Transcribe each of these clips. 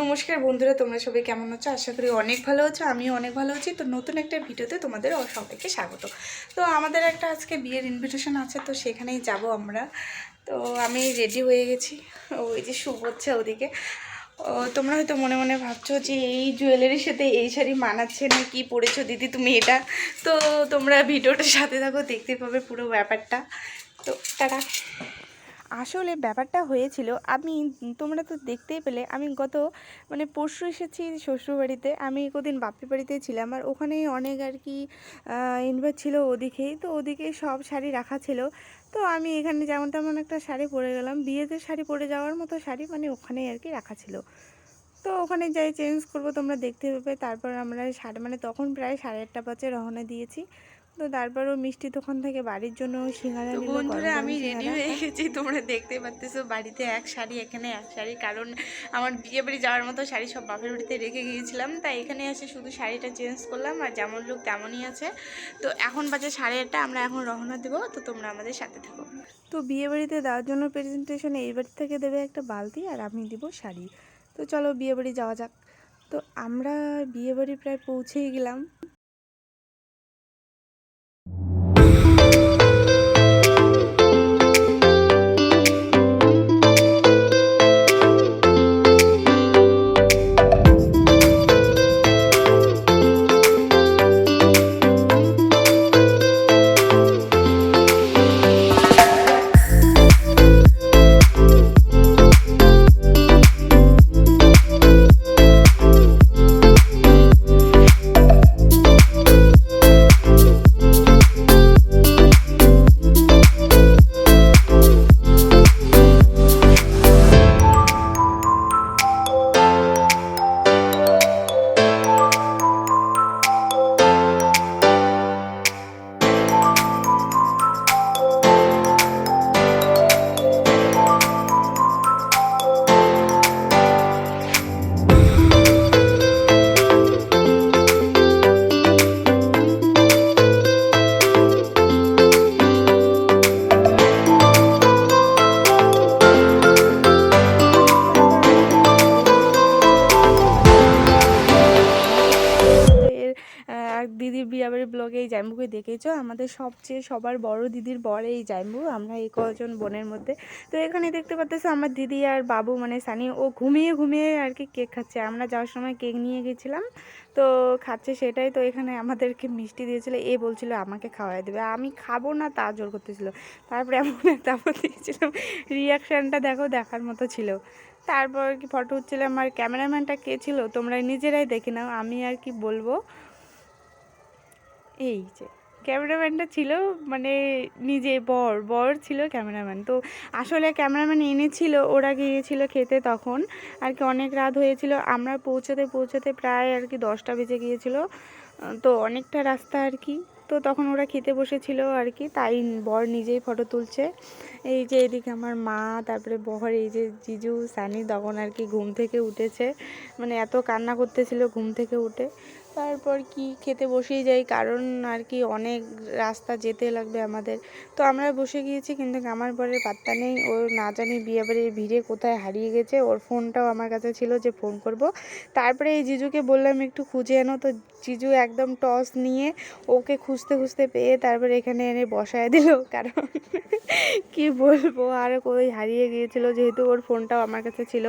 নমস্কার বন্ধুরা, তোমরা সবাই কেমন আছো? আশা করি অনেক ভালো আছো, আমিও অনেক ভালো আছি। তো নতুন একটা ভিডিওতে তোমাদের সবাইকে স্বাগত। তো আমাদের একটা আজকে বিয়ের ইনভিটেশন আছে, তো সেখানেই যাব আমরা। তো আমি রেডি হয়ে গেছি। ওই যে শুভ হচ্ছে ওদিকে। তোমরা হয়তো মনে মনে ভাবছ যে এই জুয়েলারির সাথে এই শাড়ি মানাচ্ছে না, কি পরেছো দিদি তুমি এটা? তো তোমরা ভিডিওটার সাথে থাকো, দেখতে পাবে পুরো ব্যাপারটা। তো টাটা। আসলে ব্যাপারটা হয়েছিল, আমি তোমরা তো দেখতেই পেলে, আমি গত মানে পরশু এসেছি শ্বশুরবাড়িতে, আমি কদিন বাপের বাড়িতে ছিলাম, আর ওখানে অনেক আর কি ইনভাইট ছিল ওদিকেই তো ওদিকে সব শাড়ি রাখা ছিল, তো আমি এখানে যেমন তেমন একটা শাড়ি পরে গেলাম, বিয়েতে শাড়ি পরে যাওয়ার মতো শাড়ি মানে ওখানেই আর কি রাখা ছিল। তো ওখানে যাই চেঞ্জ করব, তোমরা দেখতে পাবে, তারপর আমরা সাড়ে মানে তখন প্রায় সাড়ে আটটা বাজে রওনা দিয়েছি তো তারপরও মিষ্টি দোকান থেকে বাড়ির জন্য সিঙ্গারা বন্ধুরা আমি রেডি হয়ে গেছি তোমরা দেখতে পাচ্তেছো বাড়িতে এক শাড়ি এখানে এক শাড়ি কারণ আমার বিয়ে বাড়ি যাওয়ার মতো শাড়ি সব বাপের বাড়িতে রেখে গিয়েছিলাম তাই এখানে এসে শুধু শাড়িটা চেঞ্জ করলাম আর যেমন লোক তেমনই আছে। তো এখন বাজে সাড়ে আটটা আমরা এখন রওনা দেবো তো তোমরা আমাদের সাথে থাকো। তো বিয়ে বাড়িতে দেওয়ার জন্য প্রেজেন্টেশন এই বাড়ি থেকে দেবে একটা বালতি আর আমি দিব শাড়ি। তো চলো বিয়ে বাড়ি যাওয়া যাক। তো আমরা বিয়ে বাড়ি প্রায় পৌঁছেই গেলাম। দিদির বিয়াবাড়ির ব্লগে এই জাইম্বুকে দেখেছ? আমাদের সবচেয়ে সবার বড় দিদির বর এই জাইম্বু। আমরা এই কজন বোনের মধ্যে। তো এখানে দেখতে পাচ্তেছো আমার দিদি আর বাবু মানে সানি, ও ঘুমিয়ে ঘুমিয়ে আর কি কেক খাচ্ছে। আমরা যাওয়ার সময় কেক নিয়ে গেছিলাম, তো খাচ্ছে সেটাই। তো এখানে আমাদেরকে মিষ্টি দিয়েছিল, এ বলছিল আমাকে খাওয়াই দেবে। আমি খাব না, তা জোর করতেছিল। তারপরে এমন একটা দিয়েছিলাম রিয়াকশানটা দেখো, দেখার মতো ছিল। তারপর কি ফটো উঠছিলাম আর ক্যামেরাম্যানটা কে ছিল? তোমরা নিজেরাই দেখে নাও, আমি আর কি বলব? এই যে, ক্যামেরাম্যানটা ছিল মানে নিজে বর বর ছিল ক্যামেরাম্যান। তো আসলে ক্যামেরাম্যান এনেছিল, ওরা গিয়েছিল খেতে তখন, আর কি অনেক রাত হয়েছিল। আমরা পৌঁছতে পৌঁছতে প্রায় আর কি দশটা বেজে গিয়েছিল। তো অনেকটা রাস্তা আর কি। তো তখন ওরা খেতে বসেছিল আর কি, তাই বর নিজেই ফটো তুলছে। এই যে এদিকে আমার মা, তারপরে বহর এই যে জিজু, সানি তখন আর কি ঘুম থেকে উঠেছে। মানে এত কান্না করতেছিল ঘুম থেকে উঠে। তারপর কি খেতে বসেই যাই, কারণ আর কি অনেক রাস্তা যেতে লাগবে আমাদের। তো আমরা বসে গিয়েছি, কিন্তু আমার পরে পাত্তা নেই। ও না জানি বিয়েবাড়ির ভিড়ে কোথায় হারিয়ে গেছে। ওর ফোনটাও আমার কাছে ছিল যে ফোন করব। তারপরে এই জিজুকে বললাম, একটু খুঁজে এনো তো জিজু একদম টস নিয়ে ওকে খুঁজতে খুঁজতে পেয়ে তারপরে এখানে এনে বসায় দিল। কারণ কি বলব, আর কই হারিয়ে গিয়েছিল যেহেতু ওর ফোনটাও আমার কাছে ছিল।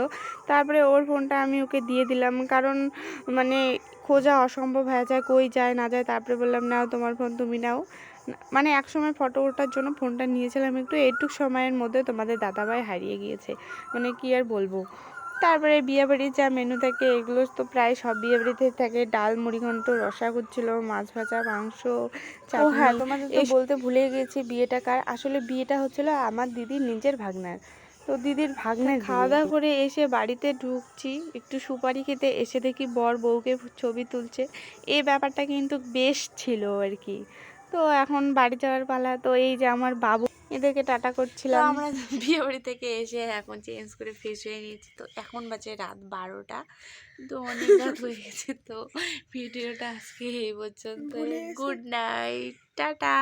তারপরে ওর ফোনটা আমি ওকে দিয়ে দিলাম। কারণ মানে খোঁজা অসম্ভব হয়ে যায় কই যায় না যায় তারপরে বললাম নাও তোমার ফোন তুমি নাও। মানে এক সময় ফটো ওঠার জন্য ফোনটা নিয়েছিলাম একটু এইটুক সময়ের মধ্যে তোমাদের দাদাভাই হারিয়ে গিয়েছে। মানে কি আর বলব? তারপরে বিয়েবাড়ির যা মেনু থাকে এগুলো তো প্রায় সব বিয়েবাড়িতে থাকে। ডাল মুড়িঘণ্ট রসা হচ্ছিল মাছ ভাজা মাংস ও হ্যাঁ তোমাদের তো বলতে ভুলে গেছি বিয়েটা কার। আসলে বিয়েটা হচ্ছিল আমার দিদির নিজের ভাগনার। তো দিদির ভাগ্নে খাওয়া দাওয়া করে এসে বাড়িতে ঢুকছি। একটু সুপারি খেতে এসে দেখি বর বউকে ছবি তুলছে। এই ব্যাপারটা কিন্তু বেশ ছিল আর কি। তো এখন বাড়ি যাওয়ার পালা। তো এই যে আমার বাবু এদেরকে টাটা করছিলাম। আমরা বিয়ে বাড়ি থেকে এসে এখন চেঞ্জ করে ফ্রেশ হয়ে নিয়েছি। তো এখন বাজে রাত বারোটা। তো অনেক রাত হয়ে গেছে। তো ভিডিওটা আজকে এই পর্যন্ত গুড নাইট টাটা।